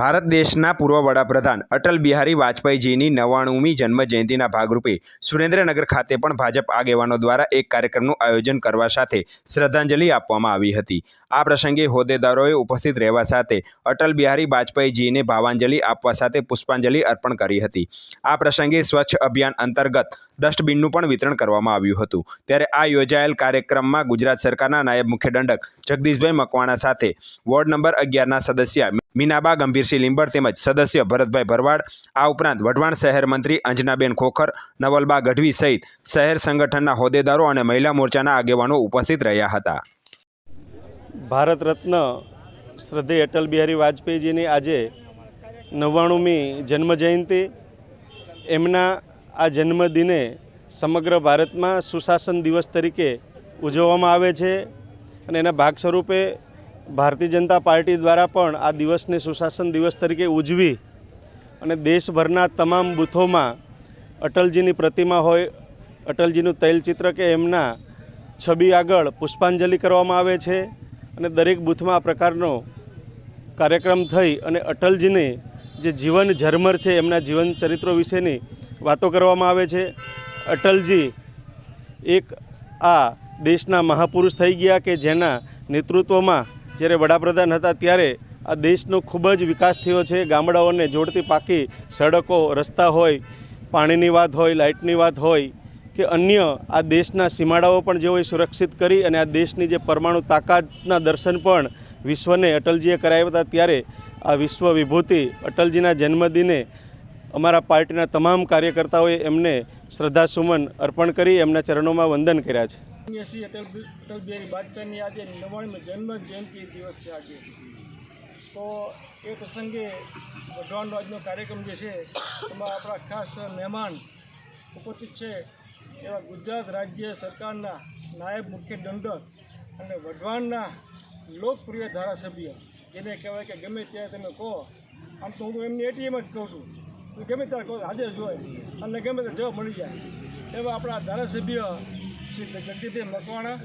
ભારત દેશના પૂર્વ વડાપ્રધાન અટલ બિહારી વાજપેયીજીની નવ્વાણુંમી જન્મજયંતિના ભાગરૂપે સુરેન્દ્રનગર ખાતે પણ ભાજપ આગેવાનો દ્વારા એક કાર્યક્રમનું આયોજન કરવા સાથે શ્રદ્ધાંજલિ આપવામાં આવી હતી. આ પ્રસંગે હોદ્દેદારોએ ઉપસ્થિત રહેવા સાથે અટલ બિહારી વાજપેયીજીને ભાવાંજલિ આપવા સાથે પુષ્પાંજલિ અર્પણ કરી હતી. આ પ્રસંગે સ્વચ્છ અભિયાન અંતર્ગત ડસ્ટબિનનું પણ વિતરણ કરવામાં આવ્યું હતું. ત્યારે આ યોજાયેલ કાર્યક્રમમાં ગુજરાત સરકારના નાયબ મુખ્ય દંડક જગદીશભાઈ મકવાણા સાથે વોર્ડ નંબર અગિયારના સદસ્ય મીનાબા ગંભીરસિંહ લીંબર તેમજ સદસ્ય ભરતભાઈ ભરવાડ, આ ઉપરાંત વઢવાણ શહેર મંત્રી અંજનાબેન ખોખર નવલબા ગઢવી સહિત શહેર સંગઠનના હોદ્દેદારો અને મહિલા મોરચાના આગેવાનો ઉપસ્થિત રહ્યા હતા. ભારત રત્ન શ્રદ્ધેય અટલ બિહારી વાજપેયીજીની આજે નવ્વાણુંમી જન્મજયંતિ. એમના આ જન્મદિને સમગ્ર ભારતમાં સુશાસન દિવસ તરીકે ઉજવવામાં આવે છે અને એના ભાગ સ્વરૂપે ભારતીય જનતા પાર્ટી દ્વારા પણ આ દિવસને સુશાસન દિવસ તરીકે ઉજવી અને દેશભરના તમામ બૂથોમાં અટલજીની પ્રતિમા હોય, અટલજીનું તૈલચિત્ર કે એમના છબી આગળ પુષ્પાંજલિ કરવામાં આવે છે અને દરેક બૂથમાં આ પ્રકારનો કાર્યક્રમ થઈ અને અટલજીને જે જીવન ઝરમર છે એમના જીવન ચરિત્રો વિશેની વાતો કરવામાં આવે છે. અટલજી એક આ દેશના મહાપુરુષ થઈ ગયા કે જેના નેતૃત્વમાં જ્યારે વડાપ્રધાન હતા ત્યારે આ દેશનો ખૂબ જ વિકાસ થયો છે. ગામડાઓને જોડતી પાકી સડકો, રસ્તા હોય, પાણીની વાત હોય, લાઇટની વાત હોય કે અન્ય આ દેશના સીમાડાઓ પણ જેઓએ સુરક્ષિત કરી અને આ દેશની જે પરમાણુ તાકાતના દર્શન પણ વિશ્વને અટલજીએ કરાવ્યા હતા ત્યારે આ વિશ્વ વિભૂતિ અટલજીના જન્મદિને અમારા પાર્ટીના તમામ કાર્યકર્તાઓએ એમને શ્રદ્ધાસુમન અર્પણ કરી, એમના ચરણોમાં વંદન કર્યા છે. શ્રી અટલ અટલ બિહારી વાજપેયીની આજે નવ્વાણું જન્મ જયંતિ દિવસ છે આજે. તો એ પ્રસંગે વઢવાણનો આજનો કાર્યક્રમ જે છે, એમાં આપણા ખાસ મહેમાન ઉપસ્થિત છે એવા ગુજરાત રાજ્ય સરકારના નાયબ મુખ્ય દંડક અને વઢવાણના લોકપ્રિય ધારાસભ્ય. જેને કહેવાય કે ગમે ત્યારે તમે કહો, આમ તો હું એમની એટીએમ જ કહું છું. ગમે ત્યારે કહું, હાજર જોઈએ અને ગમે ત્યારે જવાબ મળી જાય. એવા આપણા ધારાસભ્ય શ્રી જગદીશભાઈ મકવાણા